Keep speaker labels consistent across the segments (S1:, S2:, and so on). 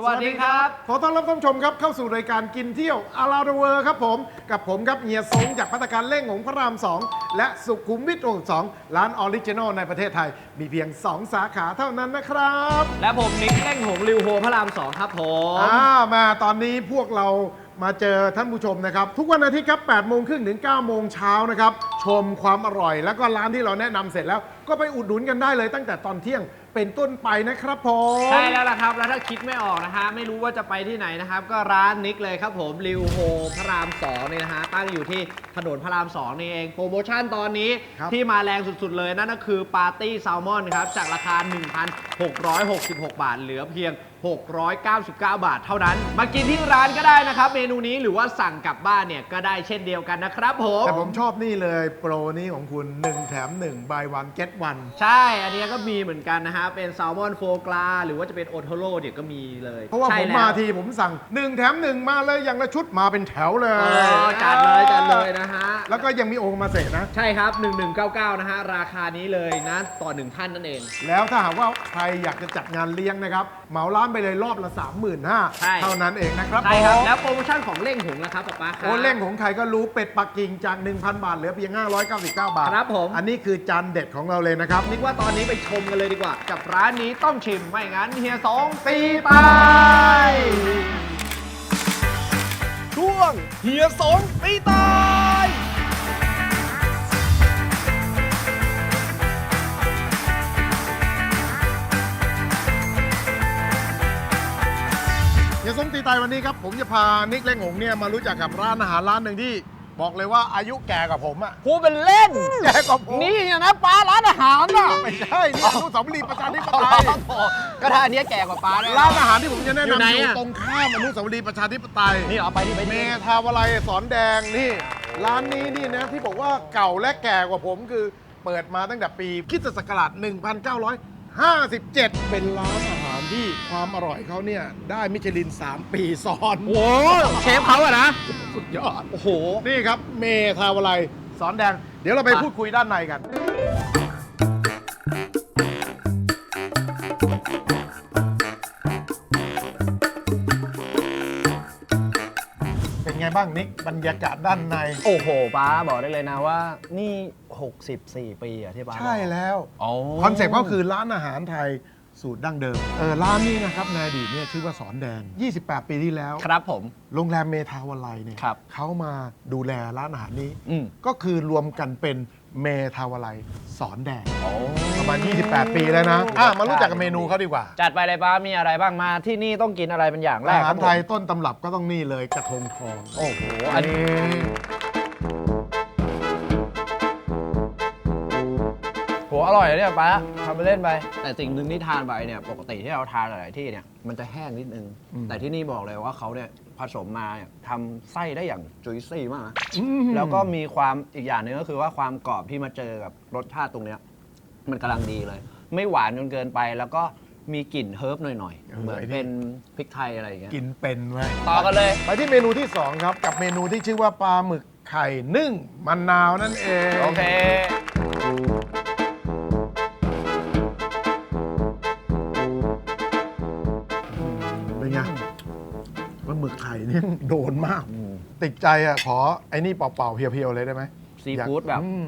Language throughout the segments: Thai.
S1: สวัสดีครับ
S2: ขอต้อนรับท่านผู้ชมครับเข้าสู่รายการกินเที่ยวอาราเวอร์ครับผม กับผมครับเฮียสงจากพัตตาการเล่งหงพระราม 2 และสุขุมวิท62ร้านออริจินอลในประเทศไทย มีเพียง 2 สาขาเท่านั้นนะครับ
S1: และผมนิกเล่งหงริวโฮพระรามสองครับผม
S2: อ่ามาตอนนี้พวกเรามาเจอท่านผู้ชมนะครับ ทุกวันอาทิตย์ครับ8โมงครึ่งถึง9โมงเช้านะครับ ชมความอร่อย แล้วก็ร้านที่เราแนะนำเสร็จแล้ว ก็ไปอุดหนุนกันได้เลยตั้งแต่ตอนเที่ยง เป็นต้นไปนะครับผม
S1: ใช่แล้วล่ะครับ แล้วถ้าคิดไม่ออกนะฮะ ไม่รู้ว่าจะไปที่ไหนนะครับ ก็ร้านนิกเลยครับผมริวโฮพระราม2นี่นะฮะ ตั้งอยู่ที่ถนนพระราม2นี่เอง โปรโมชั่นตอนนี้
S2: ครับ
S1: ที่มาแรงสุดๆเลยนั่นก็คือปาร์ตี้แซลมอนครับ จากราคา 1,666 บาท เหลือเพียง 699 บาทเท่านั้น มากินที่ร้านก็ได้นะครับ เมนูนี้หรือว่าสั่งกลับบ้านเนี่ยก็ได้เช่นเดียวกันนะครับผม
S2: แต่ผมชอบนี่เลยโปรนี้ของคุณ 1 แถม1 buy one get one
S1: ใช่ อันนี้ก็มีเหมือนกันนะฮะ เป็นแซลมอนโฟกราหรือว่าจะเป็นโอโทโร่เนี่ยก็มีเลย
S2: เพราะว่า
S1: ใช่
S2: ผม
S1: แล้ว
S2: มาทีผมสั่ง 1 แถม 1 มาเลยอย่างละชุดมาเป็นแถวเล
S1: เอยอจัดเลยจัดเลยนะฮะ
S2: แล้วก็ยังมีโอมาเสะนะ
S1: ใช่ครับ 1199 นะฮะ ราคานี้เลยนะ ต่อหนึ่งท่านนั่นเอง
S2: แล้วถ้าหากว่าใครอยากจะจัดงานเลี้ยงนะครับ เหมาร้านไปเลยรอบละ 35,000
S1: ใช่
S2: เท่านั้นเองนะครับ
S1: ใช่ครับ
S2: ผม
S1: แล้วโปรโมชั่นของเล่งหงนะครับป๊าป๊าครับ
S2: โอเล่งของใครก็รู้เป็ดปักกิ่งจาก 1,000 บาทเหลือเพียง 599 บาท
S1: ครับผม
S2: อันนี้คือจานเด็ดของเราเลยนะครับ
S1: นึกว่าตอนนี้ไปชมกันเลยดีกว่า กับร้านนี้ต้องชิมไม่งั้นเฮียสองตี
S2: ไป
S1: ตาย
S3: ช่วงเฮียสงตีตา
S2: ส้มตีไตวันนี้ครับ ผมจะพานิกเล่งหงเนี่ยมารู้จักกับร้านอาหารร้านหนึ่งที่ บอกเลยว่าอายุแก่กว่าผมอะ
S3: พูดเป็นเล่น
S2: แก่กว่าผม
S3: นี่เนี่ยนะป้าร้านอาหารน่ะ
S2: ไม่ใช่นี่อนุสาวรีย์ประชาธิปไตย
S3: ก็ถ้าอันเนี้ยแก่กว่าป้าแน่
S2: ร้านอาหารที่ผมจะแนะ
S1: อยู่ไหน
S2: นำอยู่
S1: อะ
S2: ตรงข้ามอนุสาวรีย์ประชาธิปไตย
S3: นี่เอาไปที่ไป
S2: เม
S3: ที่
S2: ทาวลัยสอนแดงนี่ร้านนี้นี่นะที่บอกว่าเก่าและแก่กว่าผมคือเปิดมาตั้งแต่ปีคริสตศักราช1957 เป็นร้านอาหาร ที่ความอร่อยเขาเนี่ย ได้มิชลิน 3 ปีซ้อน
S1: โอ้เชฟเขาอะนะ
S2: สุดยอด
S1: โอ้โห
S2: นี่ครับ เมทาวลัยสอนแดง เดี๋ยวเราไป
S1: ไป
S2: พูดคุยด้านในกัน เป็นไงบ้างนิกบรรยากาศด้านใน
S3: โอ้โหป้าบอกได้เลยนะว่า นี่ 64 ปีอะที่ป้าบอก
S2: ใช่แล้ว
S3: โอ้
S2: คอนเซ็ปต์ก็คือร้านอาหารไทย สูตรดั้งเดิมเออร้านนี้นะครับในอดีตเนี่ยชื่อว่าสอนแดง 28 ปีที่แล้ว
S1: ครับผม
S2: โรงแรมเมทาวลัยเนี่ย
S1: ครับ
S2: เขามาดูแลร้านอาหารนี้
S1: อืม
S2: ก็คือรวมกันเป็นเมทาวลัยสอนแดง
S3: โอ้
S2: ประมาณ 28 ปีแล้วนะอะมารู้จักกับเมนูเขาดีกว่า
S3: จัดไปเลยป้ามีอะไรบ้างมาที่นี่ต้องกินอะไรเป็นอย่างแร
S2: อากหาร
S3: บผม
S2: ไทยต้นตำรับก็ต้องนี่เลยกระทงทอง
S3: โอ้โห
S2: อั
S3: อั
S2: น
S3: น
S2: นี้
S3: โอร่อยเลยเนี่ยป้าทำไปเล่นไป แต่สิ่งหนึ่งที่ทานไปเนี่ยปกติที่เราทานหลายๆที่เนี่ยมันจะแห้งนิดนึงแต่ที่นี่บอกเลยว่าเขาเนี่ยผสมมาเนี่ยทำไส้ได้อย่างจุยซี่มากนะ
S2: อืม
S3: แล้วก็มีความอีกอย่างหนึ่งก็คือว่าความกรอบที่มาเจอกับรสชาติตรงเนี้ยมันกำลังดีเลย ไม่หวานจนเกินไปแล้วก็มีกลิ่นเฮิร์บหน่อยๆ เหมือนเป็นพริกไทยอะไรอย่างเงี้ย
S2: กินเป็นไว้ย
S3: ต่อกันเลย
S2: ไปที่เมนูที่ 2 ครับ กับเมนูที่ชื่อว่าปลาหมึกไข่นึ่งมะนาวนั่นเอง
S3: โอเค
S2: ปลาหมึกไข่นี่โดนมาก ติดใจอะ ขอไอ้นี่เปล่าๆเพียวๆเลยได้ไหม
S3: ซีฟู้ดแบบ
S2: อืม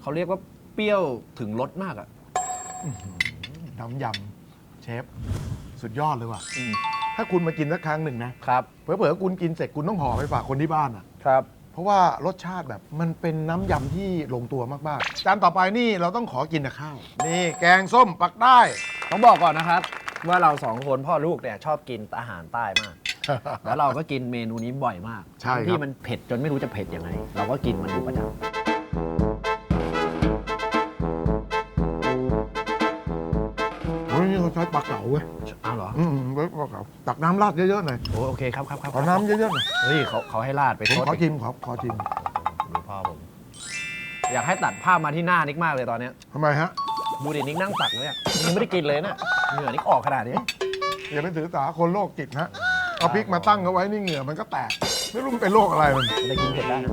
S3: เขาเรียกว่าเปรี้ยวถึงรสมากอะ
S2: น้ำยำเชฟ สุดยอดเลยว่ะ ถ้าคุณมากินสักครั้งหนึ่งนะ
S3: ครับ
S2: เผลอๆคุณกินเสร็จคุณต้องห่อไปฝากคนที่บ้านอะ
S3: ครับ
S2: เพราะว่ารสชาติแบบมันเป็นน้ำยำที่ลงตัวมากๆ จานต่อไปนี่เราต้องขอกินกับข้าว นี่แกงส้มปักได้
S3: ต้องบอกก่อนนะครับ ว่าเราสองคนพ่อลูกเนี่ยชอบกินอาหารใต้มาก แล้วเราก็กินเมนูนี้บ่อยมาก
S2: ใช่ครับ
S3: ที่มันเผ็ดจนไม่รู้จะเผ็ดยังไง เราก็กินมันอยู่ประจ
S2: เฮ้ยนี่เขาใช้ปลาเก๋าเว้ยำ
S3: อ้าวเหรอ
S2: อืมไว้ปลาเก๋าตักน้ำราดเยอะๆหน่อย
S3: โอ้โอเคครับครับครับ
S2: ขอน้ำเยอะๆหน่อย
S3: เฮ้ยเขาเขาให้ราดไป
S2: ผม
S3: โทษ
S2: ขอชิมขอขอชิม
S3: ดูพ่อผม อยากให้ตัดภาพมาที่หน้านิกมากเลยตอนเนี้ย
S2: ทำไมฮะ
S3: บูดินิกนั่งตักเลยอะยังไม่ได้กินเลยนะ เหงื่อนิกออกขนาดนี้
S2: อย่าไปถือสาคนโรคจิตฮะเอาพริกมาตั้งเอาไว้นี่เหงื่อมันก็แตก ไม่รู้มันเป็นโรคอะไรมัน
S3: ได้กินเผ็ดได้นะ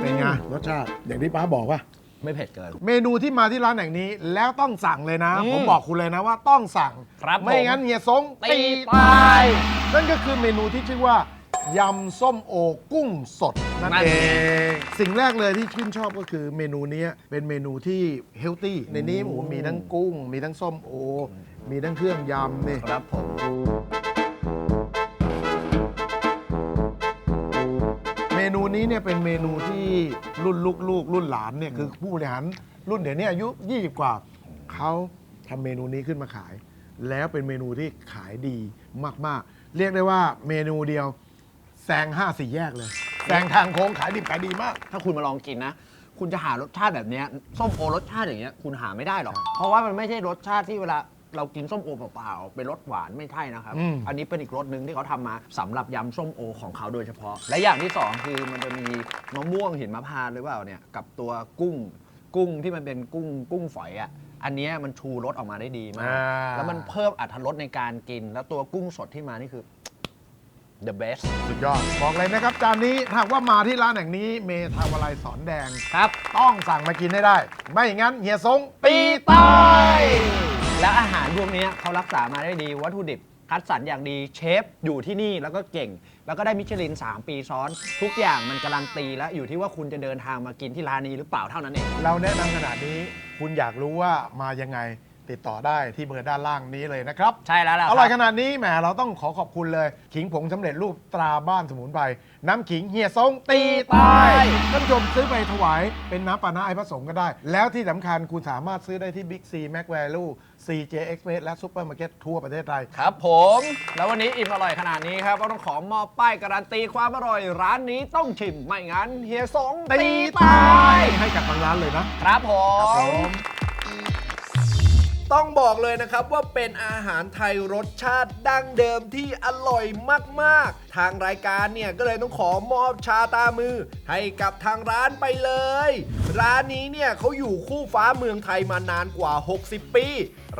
S2: เป็นไงรสชาติอย่างที่ป้าบอกว่า
S3: อไม่เผ็ดเกิน
S2: เมนูที่มาที่ร้านแห่งนี้แล้วต้องสั่งเลยนะ
S3: อืม
S2: ผมบอกคุณเลยนะว่าต้องสั่ง
S3: ครับ
S2: ไม่
S3: ผม
S2: งั้นเฮียสง
S3: ตีตาย
S2: นั่นก็คือเมนูที่ชื่อว่า ยำส้มโอกุ้งสดนั่น
S3: นั่น
S2: เอ
S3: เอง
S2: งสิ่งแรกเลยที่ชื่นชอบก็คือเมนูเนี้ยเป็นเมนูที่เฮลตี้ในนี้โอ้โหมีทั้งกุ้ง มีทั้งส้มโอ มีทั้งเครื่องยำนี่
S3: ครับผม
S2: เมนูนี้เนี่ยเป็นเมนูที่รุ่นลูกๆรุ่นหลานเนี่ยคือผู้บริหารรุ่นเดี๋ยวนี้อายุ 20 กว่าเขาทำเมนูนี้ขึ้นมาขาย แล้วเป็นเมนูที่ขายดีมากๆ เรียกได้ว่าเมนูเดียว แซงห้าสี่แยกเลย แซงทางโค้งขายดิบขายดีมาก
S3: ถ้าคุณมาลองกินนะ คุณจะหารสชาติแบบเนี้ยส้มโอรสชาติอย่างเงี้ยคุณหาไม่ได้หรอก เพราะว่ามันไม่ใช่รสชาติที่เวลาเรากินส้มโอเปล่าๆเป็นรสหวานไม่ใช่นะครับ
S2: อืม
S3: อันนี้เป็นอีกรสหนึ่งที่เขาทำมาสำหรับยำส้มโอของเขาโดยเฉพาะ และอย่างที่สองคือมันจะมีมะม่วงหินมะพร้าวหรือเปล่าเนี่ยกับตัวกุ้งกุ้งที่มันเป็นกุ้งกุ้งฝอยอะอันเนี้ยมันชูรสออกมาได้ดีมาก
S2: อ่า
S3: แล้วมันเพิ่มอรรถรสในการกิน แล้วตัวกุ้งสดที่มานี่คือ the best
S2: สุดยอด บอกเลยนะครับจานนี้ถ้าหากว่ามาที่ร้านแห่งนี้เมทาวาลัยสอนแดง
S3: ครับ
S2: ต้องสั่งมากินให้ได้ ไม่งั้นเฮียสง
S3: ปีตายและอาหารพวกเนี้ยเขารักษามาได้ดีวัตถุดิบคัดสรรอย่างดีเชฟอยู่ที่นี่แล้วก็เก่ง แล้วก็ได้มิชลิน 3 ปีซ้อน ทุกอย่างมันการันตีแล้วอยู่ที่ว่าคุณจะเดินทางมากินที่ร้านนี้หรือเปล่าเท่านั้นเอง
S2: เราแนะนำขนาดนี้ คุณอยากรู้ว่ามายังไง ติดต่อได้ที่เบอร์ด้านล่างนี้เลยนะครับ
S3: ใช่แล้วล่ะ
S2: อร่อย
S3: ค
S2: ข
S3: บ
S2: นาดนี้แหมเราต้องขอขอบคุณเลย ขิงผงสำเร็จรูปตราบ้านสมุนไพรน้ำขิงเฮียซงตีตายท่านผู้ชมซื้อไปถวายเป็นน้ำปานะไอผสมก็ได้ แล้วที่สำคัญคุณสามารถซื้อได้ที่บิ๊กซีแม็กแวลู CJ Express และซูเปอร์มาร์เก็ตทั่วประเทศไทย
S3: ครับผม แล้ววันนี้อิ่มอร่อยขนาดนี้ครับก็ต้องขอมอบป้ายการันตีความอร่อยร้านนี้ต้องชิมไม่งั้นเฮียสง
S2: ตี
S3: ตี
S2: ตา
S3: ตายย
S2: ให้กับทางร้านเลยนะ
S3: ครับผม
S1: ต้องบอกเลยนะครับว่าเป็นอาหารไทยรสชาติดั้งเดิมที่อร่อยมาก ๆ ทางรายการเนี่ยก็เลยต้องขอมอบชาตามือ ให้กับทางร้านไปเลย ร้านนี้เนี่ยเขาอยู่คู่ฟ้าเมืองไทยมานานกว่า 60 ปี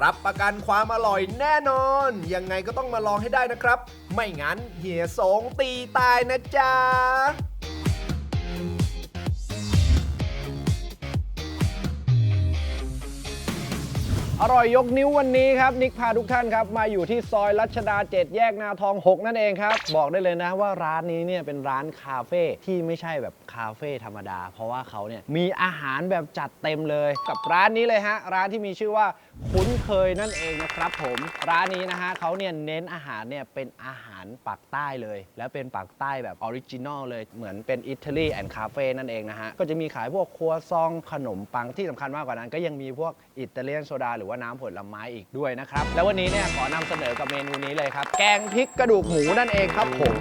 S1: รับประกันความอร่อยแน่นอน ยังไงก็ต้องมาลองให้ได้นะครับ ไม่งั้นเหียสงตีตายนะจ๊ะ
S3: อร่อยยกนิ้ววันนี้ครับ นิกพาทุกท่านครับ มาอยู่ที่ซอยรัชดา 7 แยกนาทอง 6 นั่นเองครับ บอกได้เลยนะว่าร้านนี้เนี่ยเป็นร้านคาเฟ่ที่ไม่ใช่แบบ คาเฟ่ธรรมดา เพราะว่าเขาเนี่ยมีอาหารแบบจัดเต็มเลย กับร้านนี้เลยฮะ ร้านที่มีชื่อว่าคุ้นเคยนั่นเองนะครับผมร้านนี้นะฮะเขาเนี่ยเน้นอาหารเนี่ยเป็นอาหารปากใต้เลย และเป็นปากใต้แบบออริจินอลเลยเหมือนเป็นอิตาลีแอนด์คาเฟ่นั่นเองนะฮะก็จะมีขายพวกครัวซองขนมปังที่สำคัญมากกว่านั้น ก็ยังมีพวกอิตาเลียนโซดาหรือว่าน้ำผลไม้อีกด้วยนะครับแล้ววันนี้เนี่ยขอนำเสนอกับเมนูนี้เลยครับแกงพริกกระดูกหมูนั่นเองครับผม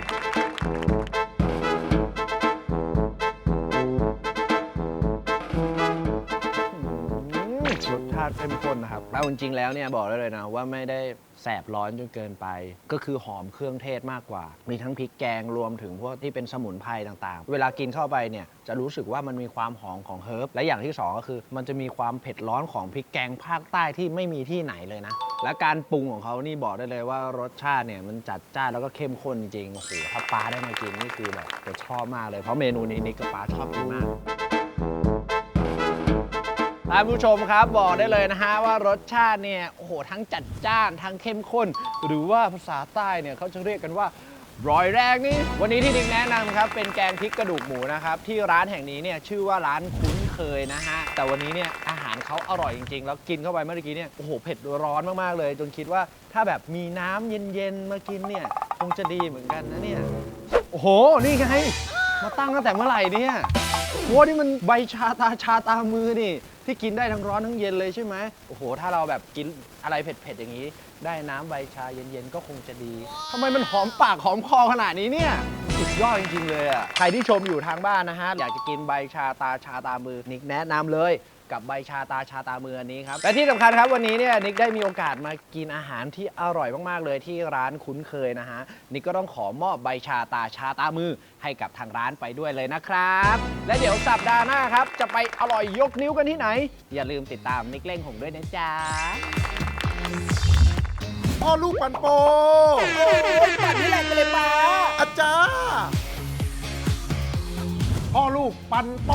S3: าติเข้มข้นนะครับแล้วจริงๆแล้วเนี่ยบอกได้เลยนะว่าไม่ได้แสบร้อนจนเกินไป ก็คือหอมเครื่องเทศมากกว่า มีทั้งพริกแกงรวมถึงพวกที่เป็นสมุนไพรต่างๆ เวลากินเข้าไปเนี่ยจะรู้สึกว่ามันมีความหอมของเฮิร์บและอย่างที่สองก็คือ มันจะมีความเผ็ดร้อนของพริกแกงภาคใต้ที่ไม่มีที่ไหนเลยนะ และการปรุงของเขานี่บอกได้เลยว่ารสชาติเนี่ยมันจัดจ้านแล้วก็เข้มข้นจริงโอ้โหถ้าปลาได้มากินนี่คือแบบจะชอบมากเลยเพราะเมนูนี้นิกกับปลาชอบกินมาก ท่านผู้ชมครับบอกได้เลยนะฮะว่ารสชาติเนี่ยโอ้โหทั้งจัดจ้านทั้งเข้มข้น หรือว่าภาษาใต้เนี่ยเขาจะเรียกกันว่าร้อยแรกนี่วันนี้ที่ดิกแนะนำครับเป็นแกงพริกกระดูกหมูนะครับที่ร้านแห่งนี้เนี่ยชื่อว่าร้านคุ้นเคยนะฮะแต่วันนี้เนี่ยอาหารเขาอร่อยจริงๆ แล้วกินเข้าไปเมื่อกี้เนี่ยโอ้โหเผ็ดร้อนมากๆเลย จนคิดว่าถ้าแบบมีน้ำเย็นๆมากินเนี่ยคงจะดีเหมือนกันนะเนี่ยโอ้โหนี่ไงมาตั้งตั้งแต่เมื่อไหร่เนี่ยโอ้นี่มันใบชาตาชาตามือนี่ ที่กินได้ทั้งร้อนทั้งเย็นเลยใช่ไหมโอ้โห ถ้าเราแบบกินอะไรเผ็ดๆอย่างนี้ ได้น้ำใบชาเย็นๆก็คงจะดีทำไมมันหอมปากหอมคอขนาดนี้เนี่ยสุดยอดจริงๆเลยอะใครที่ชมอยู่ทางบ้านนะฮะอยากจะกินใบชาตาชาตามือนิกแนะนำเลยกับใบชาตาชาตามืออันนี้ครับ และที่สำคัญครับวันนี้เนี่ยนิกได้มีโอกาสมากินอาหารที่อร่อยมากๆเลยที่ร้านคุ้นเคยนะฮะนิกก็ต้องขอมอบใบชาตาชาตามือให้กับทางร้านไปด้วยเลยนะครับ และเดี๋ยวสัปดาห์หน้าครับ จะไปอร่อยยกนิ้วกันที่ไหน อย่าลืมติดตามนิกเล่งหงด้วยนะจ๊ะ
S2: พ่อลูกปันโป
S1: โอ้ยปัดที่แหลกไปเลยป้า
S2: อาจารย์พ่อลูกปันโป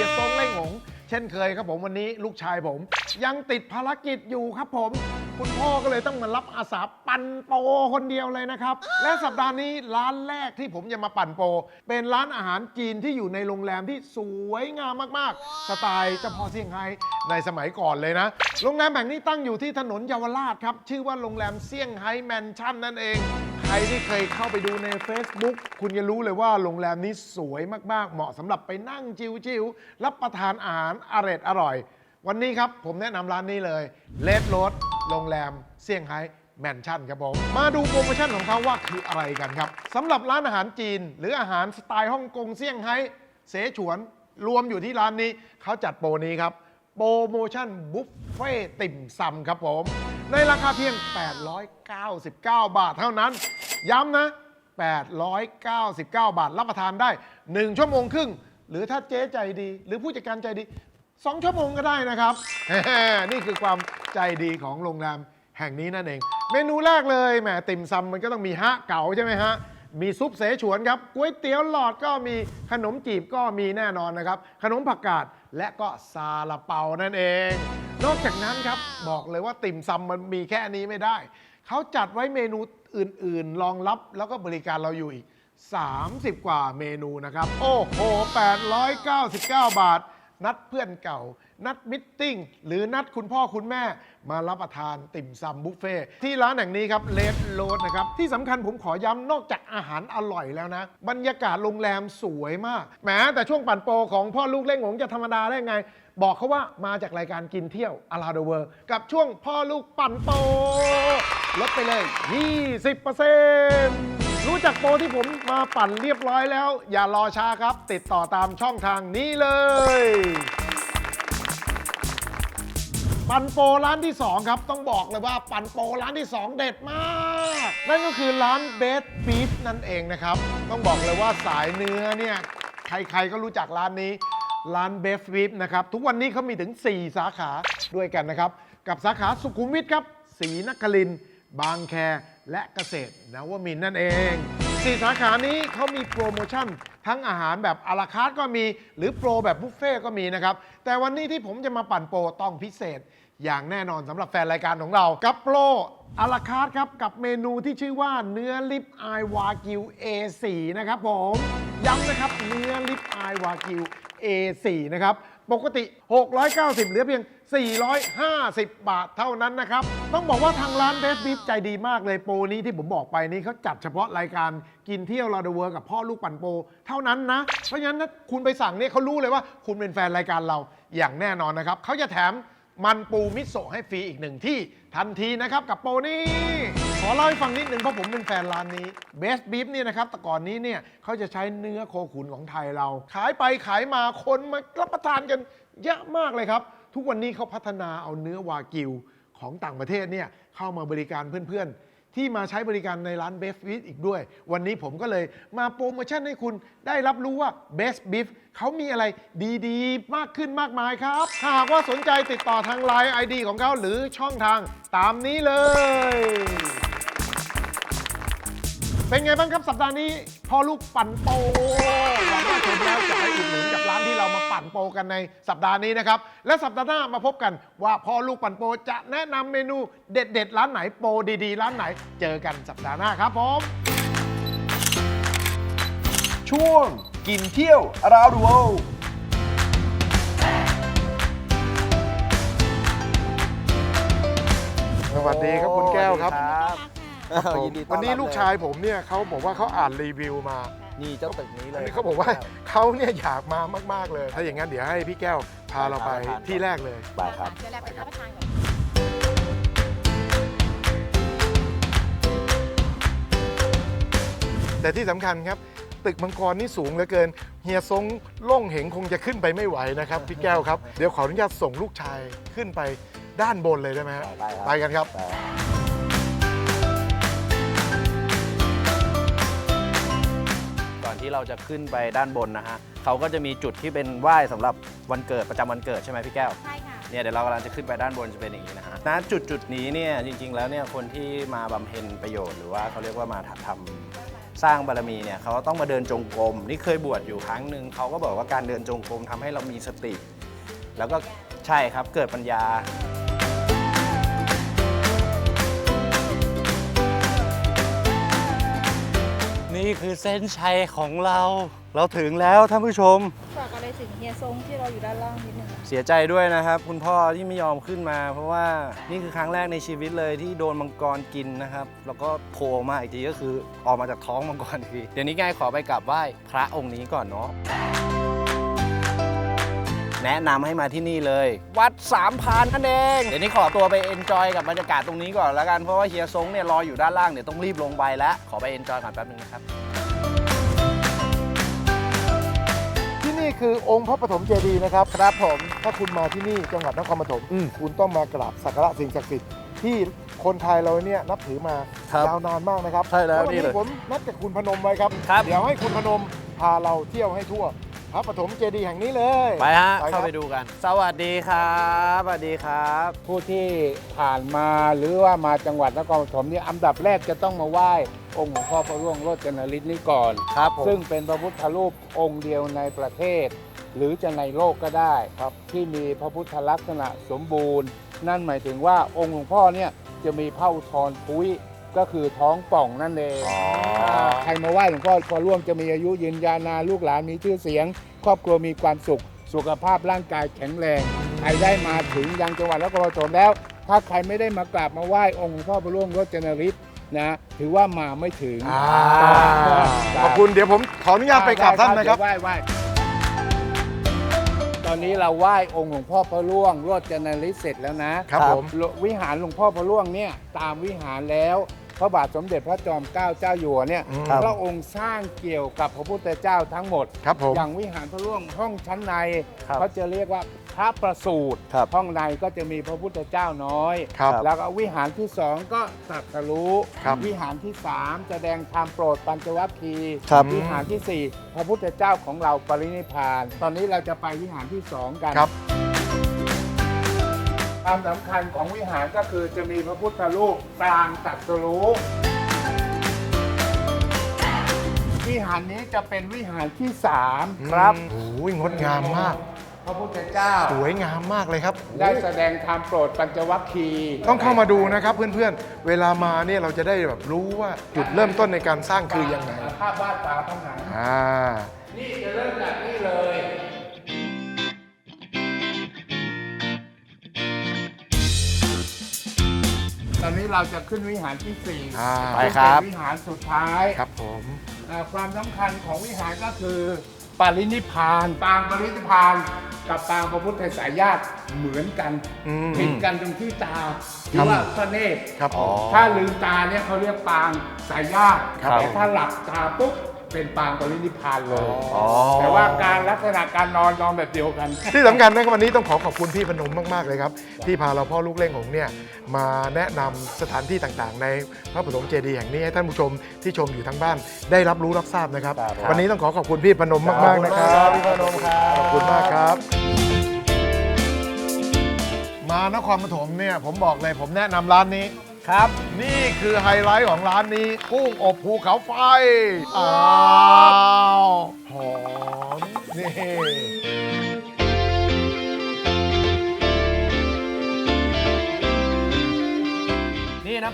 S2: สัปดาห์นี้ครับเช่นเคยครับผมวันนี้ลูกชายผม ยังติดภารกิจอยู่ครับผม คุณพ่อก็เลยต้องมารับอาสาปั่นโปคนเดียวเลยนะครับ และสัปดาห์นี้ร้านแรกที่ผมจะมาปั่นโป เป็นร้านอาหารจีนที่อยู่ในโรงแรมที่สวยงามมากๆ สไตล์เจ้าพ่อเซี่ยงไฮ้ในสมัยก่อนเลยนะ โรงแรมแห่งนี้ตั้งอยู่ที่ถนนเยาวราชครับ ชื่อว่าโรงแรมเซี่ยงไฮ้แมนชั่นนั่นเอง ครที่เคยเข้าไปดูใน Facebook คุณจะรู้เลยว่าโรงแรมนี้สวยมาก ๆ เหมาะสำหรับไปนั่งชิวๆรับประทานอาหารอร่อยอร่อย วันนี้ครับผมแนะนำร้านนี้เลยเลดโรดโรงแรมเซี่ยงไฮ้แมนชั่นครับผมมาดูโปรโมชั่นของเขาว่าคืออะไรกันครับสำหรับร้านอาหารจีน หรืออาหารสไตล์ฮ่องกงเซี่ยงไฮ้เสฉวน รวมอยู่ที่ร้านนี้เขาจัดโปรนี้ครับโปรโมชั่นบุฟเฟ่ต์ติ่มซำครับผม ในราคาเพียง 899 บาทเท่านั้น ย้ำนะ 899 บาท รับประทานได้ 1 ชั่วโมงครึ่ง หรือถ้าเจ๊ใจดี หรือผู้จัดการใจดี 2 ชั่วโมงก็ได้นะครับ นี่คือความใจดีของโรงแรมแห่งนี้นั่นเอง เมนูแรกเลยแหมติ่มซำมันก็ต้องมีฮะเก๋าใช่ไหมฮะมีซุปเสฉวนครับก๋วยเตี๋ยวหลอดก็มีขนมจีบก็มีแน่นอนนะครับ ขนมผักกาดและก็ซาลาเปานั่นเอง นอกจากนั้นครับบอกเลยว่าติ่มซำมันมีแค่นี้ไม่ได้ เขาจัดไว้เมนูอื่นๆรองรับแล้วก็บริการเราอยู่อีก 30 กว่าเมนูนะครับ โอ้โห 899 บาท นัดเพื่อนเก่า นัดมิทติ้งหรือนัดคุณพ่อคุณแม่ มารับประทานติ่มซำบุฟเฟ่ที่ร้านแห่งนี้ครับเลดโรดนะครับ ที่สำคัญผมขอย้ำนอกจากอาหารอร่อยแล้วนะ บรรยากาศโรงแรมสวยมากแหมแต่ช่วงปั่นโปรของพ่อลูกเล่งหงจะธรรมดาได้ไง บอกเขาว่ามาจากรายการกินเที่ยวอาราเดเวอร์กับช่วงพ่อลูกปั่นโป ลดไปเลย 20%รู้จักโปรที่ผมมาปั่นเรียบร้อยแล้ว อย่ารอช้าครับ ติดต่อตามช่องทางนี้เลย ปันโปรร้านที่ 2 ครับ ต้องบอกเลยว่าปันโปร้านที่ 2 เด็ดมาก นั่นก็คือร้านเบสบีฟนั่นเองนะครับ ต้องบอกเลยว่าสายเนื้อเนี่ย ใครๆก็รู้จักร้านนี้ ร้านเบสบีฟนะครับ ทุกวันนี้เขามีถึง 4 สาขาด้วยกันนะครับ กับสาขาสุขุมวิทครับศรีนครินทร์ บางแค และเกษตรนวมินทร์นั่นเองสี่สาขานี้เขามีโปรโมชั่น ทั้งอาหารแบบอาราคาร์ทก็มี หรือโปรแบบบุฟเฟ่ก็มีนะครับ แต่วันนี้ที่ผมจะมาปั่นโปรต้องพิเศษ อย่างแน่นอนสำหรับแฟนรายการของเรา กับโปรอาราคาร์ทครับกับเมนูที่ชื่อว่าเนื้อลิปอวากิว A4 นะครับผมย้ำนะครับเนื้อลิปอวากิว A4 นะครับ ปกติ 690เหลือเพียง 450 บาทเท่านั้นนะครับ ต้องบอกว่าทางร้านเบสบิฟใจดีมากเลยโปรนี้ที่ผมบอกไปนี้เขาจัดเฉพาะรายการกินเที่ยวลาเดเวอร์กับพ่อลูกปั่นโปรเท่านั้นนะ เพราะฉะนั้นถ้าคุณไปสั่งเนี่ยเขารู้เลยว่าคุณเป็นแฟนรายการเราอย่างแน่นอนนะครับเขาจะแถมมันปูมิโซะให้ฟรีอีกหนึ่งที่ทันทีนะครับกับโปรนี้ ขอเล่าให้ฟังนิดนึงเพราะผมเป็นแฟนร้านนี้เบสบีฟเนี่ยนะครับแต่ก่อนนี้เนี่ยเขาจะใช้เนื้อโคขุนของไทยเรา ขายไปขายมาคนมารับประทานกันเยอะมากเลยครับ ทุกวันนี้เขาพัฒนาเอาเนื้อวากิวของต่างประเทศเนี่ยเข้ามาบริการเพื่อนๆ ที่มาใช้บริการในร้านเบสบิฟอีกด้วย วันนี้ผมก็เลยมาโปรโมชั่นให้คุณได้รับรู้ว่าเบสบิฟเขามีอะไรดีๆ มากขึ้นมากมายครับหากว่าสนใจติดต่อทาง Line ID ของเขาหรือช่องทางตามนี้เลย เป็นไงบ้างครับสัปดาห์นี้พ่อลูกปั่นโปหวังว่าชมแล้วจะให้อุดหนุนกับร้านที่เรามาปั่นโปกันในสัปดาห์นี้นะครับ และสัปดาห์หน้ามาพบกันว่าพ่อลูกปั่นโปจะแนะนำเมนูเด็ด ๆ ร้านไหนโปรดีๆ ร้านไหนเจอกันสัปดาห์หน้าครับผม
S4: ช่วงกินเที่ยว around the world
S2: สวัสดีครับคุณแก้วครับ
S4: ครับ
S2: ผม
S4: ยินดีต้อ
S2: วัน
S4: รับ
S2: นี้ลูกชายผมเนี่ยเขาบอกว่าเขาอ่านรีวิวมา
S4: นี่เจ้าตึกนี้เล
S2: อัน
S4: ย
S2: นี้เขาบอกว่าเขาเนี่ยอยากมามาก ๆ เลย ถ้าอย่างนั้นเดี๋ยวให้พี่แก้วพาเราไปที่แรกเลย
S4: ไปครับ
S5: เดี๋ยวเราไปรับประทานก่อน
S2: แต่ที่สำคัญครับ ตึกมังกรนี่สูงเหลือเกิน เฮียทรงโล่งเหงคงจะขึ้นไปไม่ไหวนะครับพี่แก้วครับ เดี๋ยวขออนุญาตส่งลูกชายขึ้นไปด้านบนเลยได้ไหมฮะ
S4: ได้ครับ
S2: ไปกันครับ
S3: ก่อ ที่เราจะขึ้นไปด้านบนนะฮะเขาก็จะมีจุดที่เป็นไหว้สำหรับวันเกิดประจำวันเกิดใช่ไหมพี่แก้ว
S5: ใช่ค่ะ
S3: เนี่ยเดี๋ยวเรากำลังจะขึ้นไปด้านบนจะเป็นอย่างนี้นะฮะณจุดจุดนี้เนี่ยจริง ๆ แล้วเนี่ยคนที่มาบำเพ็ญประโยชน์หรือว่าเขาเรียกว่ามาทำสร้างบารมีเนี่ยเขาต้องมาเดินจงกรมนี่เคยบวชอยู่ครั้งหนึ่งเขาก็บอกว่าการเดินจงกรมทำให้เรามีสติ แล้วก็ใช่ครับเกิดปัญญา
S5: นี่คือเส้นชัยของเรา เราถึงแล้วท่านผู้ชม
S6: ฝากอะไรถึงเฮียซงที่เราอยู่ด้านล่างนิดนึง
S3: เสียใจด้วยนะครับ คุณพ่อที่ไม่ยอมขึ้นมา เพราะว่านี่คือครั้งแรกในชีวิตเลยที่โดนมังกรกินนะครับ แล้วก็โผล่มาอีกทีก็คือออกมาจากท้องมังกรอีกทีเดี๋ยวนี้ง่ายขอไปกราบไหว้พระองค์นี้ก่อนเนาะ แนะนำให้มาที่นี่เลย วัดสามพรานนั่นเอง เดี๋ยวนี้ขอตัวไปเอนจอยกับบรรยากาศตรงนี้ก่อนแล้วกัน เพราะว่าเฮียซงเนี่ยรออยู่ด้านล่างเดี๋ยวต้องรีบลงไปแล้ว ขอไปเอนจอยก่อนแป๊บนึงนะครับ
S2: ที่นี่คือองค์พระปฐมเจดีย์นะครับครับผม ถ้าคุณมาที่นี่จังหวัดนครปฐมคุณต้องมากราบสักการะสิ่งศักดิ์สิทธิ์ที่คนไทยเราเนี่ยนับถือมา
S3: ครับ
S2: ยาวนานมากนะครับ
S3: ใช่แล้ว
S2: วัน
S3: นี่
S2: นี้
S3: เลย
S2: ผมนัดกับคุณพนมไว้ครับ
S3: ครับ
S2: เดี๋ยวให้คุณพนมพาเราเที่ยวให้ทั่ว พระปฐมเจดีย์แห่งนี้เลย
S3: ไปฮะ
S2: ไปครับ
S3: เข้าไปดูกัน สวัสดีครับสวัสดีครับ
S7: ผู้ที่ผ่านมาหรือว่ามาจังหวัดนครปฐมเนี่ยอันดับแรกจะต้องมาไหว้องค์หลวงพ่อพระร่วงโรจนฤทธิ์นี้ก่อน
S3: ครับผม
S7: ซึ่งเป็นพระพุทธรูปองค์เดียวในประเทศ หรือจะในโลกก็ได้ครับ ที่มีพระพุทธลักษณะสมบูรณ์ นั่นหมายถึงว่าองค์หลวงพ่อเนี่ยจะมีเผ่าทอนพุ้ย ก็คือท้องป่องนั่นเองาใครมาไหว้หลวงพ่อพอร่วงจะมีอายุยืนยาวนานลูกหลานมีชื่อเสียง ครอบครัวมีความสุข สุขภาพร่างกายแข็งแรงใครได้มาถึงยังจังหวัดนครปฐมแล้ว ถ้าใครไม่ได้มากราบมาไหว้องค์หลวงพ่อพระร่วงรจนฤทธิ์นะถือว่ามาไม่ถึง
S2: อ่าขอบคุณเดี๋ยวผมขออนุญาตไปกราบท่านนะครับ
S7: เดี๋ยวไหว้ไหว้ ตอนนี้เราไหว้องค์หลวงพ่อพระร่วงรจนฤทธิ์เสร็จแล้วนะครับ
S2: ผม
S7: วิหารหลวงพ่อพระร่วงเนี่ยตามวิหารแล้ว พระบาทสมเด็จพระจอมเกล้าเจ้าอยู่หัวเนี่ย
S2: อืม
S7: พระองค์สร้างเกี่ยวกับพระพุทธเจ้าทั้งหมด
S2: ครับผม
S7: อย่างวิหารพระร่วงห้องชั้นใน
S3: ครับ
S7: เขาจะเรียกว่าพระประสูตร
S3: ครับ
S7: ห้องในก็จะมีพระพุทธเจ้าน้อย
S2: ครับ
S7: แล้วก็วิหารที่สองก็ตรัสรู้
S2: ครับ
S7: วิหารที่สามแสดงธรรมโปรดปัญจวัคคีย์
S3: ครับ
S7: วิหารที่สี่พระพุทธเจ้าของเราปรินิพพาน ตอนนี้เราจะไปวิหารที่สองกัน
S2: ครับ
S7: ความสำคัญของวิหารก็คือจะมีพระพุทธรูปปรางตรัสรู้วิหารนี้จะเป็นวิหารที่สาม
S2: ครับโอ้ยงดงามมาก
S7: พระพุทธเจ้า
S2: สวยงามมากเลยครับ
S7: ได้แสดงธรรมโปรดปัญจวัคคีย์
S2: ต้องเข้ามาดูนะครับเพื่อนๆ เวลามาเนี่ยเราจะได้แบบรู้ว่าจุดเริ่มต้นในการสร้างคือยังไง
S7: ภาพวาดฝาผนัง
S2: อ่า
S7: นี่จะเริ่มจากนี่เลย ตอนนี้เราจะขึ้นวิหารที่สี่
S2: อ่า
S3: ไปครับ
S7: ซึ่งเป็นวิหารสุดท้าย
S2: ครับผม
S7: เอ่อความสำคัญของวิหารก็คือปรินิพพาน ปางปรินิพพานกับปางพระพุทธสายญาติเหมือนกัน
S2: อืม
S7: ผิดกันตรงที่ตาหรือว่าพระเนตร
S2: ครับผม
S7: ถ้าลืมตาเนี่ยเขาเรียกปางสายญาติ
S2: ครับ
S7: แต่ถ้าหลับตาปุ๊บ เป็นปางปรินิพพานเลย
S3: อ๋อ
S7: แต่ว่าการลักษณะการนอนนอนแบบเดียวกัน
S2: ที่สำคัญนะครับวันนี้ต้องขอขอบคุณพี่พนมมาก ๆ เลยครับ ที่พาเราพ่อลูกเล่งของเนี่ยมาแนะนำสถานที่ต่างๆ ในพระปฐมเจดีย์แห่งนี้ให้ท่านผู้ชมที่ชมอยู่ทางบ้านได้รับรู้รับทราบนะครับ วันนี้ต้องขอขอบคุณพี่พนมมากๆนะครับ
S3: พี่พนมครับ
S2: ขอบคุณมากครับ มานครปฐมเนี่ยผมบอกเลยผมแนะนำร้านนี้
S3: ครับ
S2: นี่คือไฮไลท์ของร้านนี้ กุ้งอบภูเขาไฟอ่า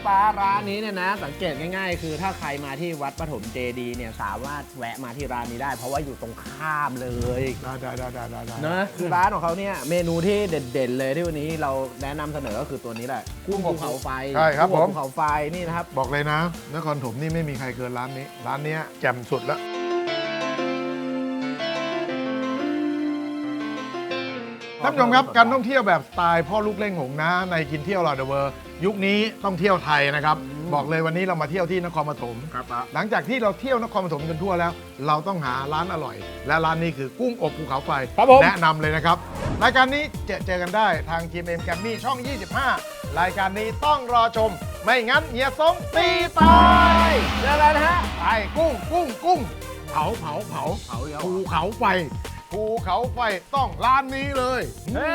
S2: นี่
S1: นะป้าร้านนี้เนี่ยนะ สังเกตง่ายๆ คือถ้าใครมาที่วัดปฐมเจดีย์เนี่ยสามารถแวะมาที่ร้านนี้ได้ เพราะว่าอยู่ตรงข้ามเลย
S2: ได้ได้ได้ได้ได้ได้
S1: นะคือร้านของเขาเนี่ยเมนูที่เด่นๆเลยที่วันนี้เราแนะนำเสนอก็คือตัวนี้แหละกุ้งภูเขาไฟ
S2: ใช่ครับ
S1: กุ้ง
S2: ผม
S1: ภูเขาไฟนี่นะครับ
S2: บอกเลยนะนครถมนี่ไม่มีใครเกินร้านนี้ ร้านเนี้ยแจ่มสุดแล้ว ท่านผู้ชมครับการท่องเที่ยวแบบสไตล์พ่อลูกเล่งหงนะในกินเที่ยวลาเดเวอร์ยุคนี้ต้องเที่ยวไทยนะครับ บอกเลยวันนี้เรามาเที่ยวที่นครปฐม
S1: ครับ
S2: หลังจากที่เราเที่ยวนครปฐมจนทั่วแล้ว เราต้องหาร้านอร่อย และร้านนี้คือกุ้งอบภูเขาไฟ
S7: ครับผม
S2: แนะนำเลยนะครับ รายการนี้เจอเจอกันได้ทาง GMM แกมมี่ช่อง 25 รายการนี้ต้องรอชม ไม่งั้นเฮียสงตีตายเจอกันฮะ ไปกุ้งกุ้งกุ้งเผาเผาเผา
S1: เผาเยอะ
S2: ภูเขาไฟ ภูเขาไฟต้องร้านนี้เลยเฮ้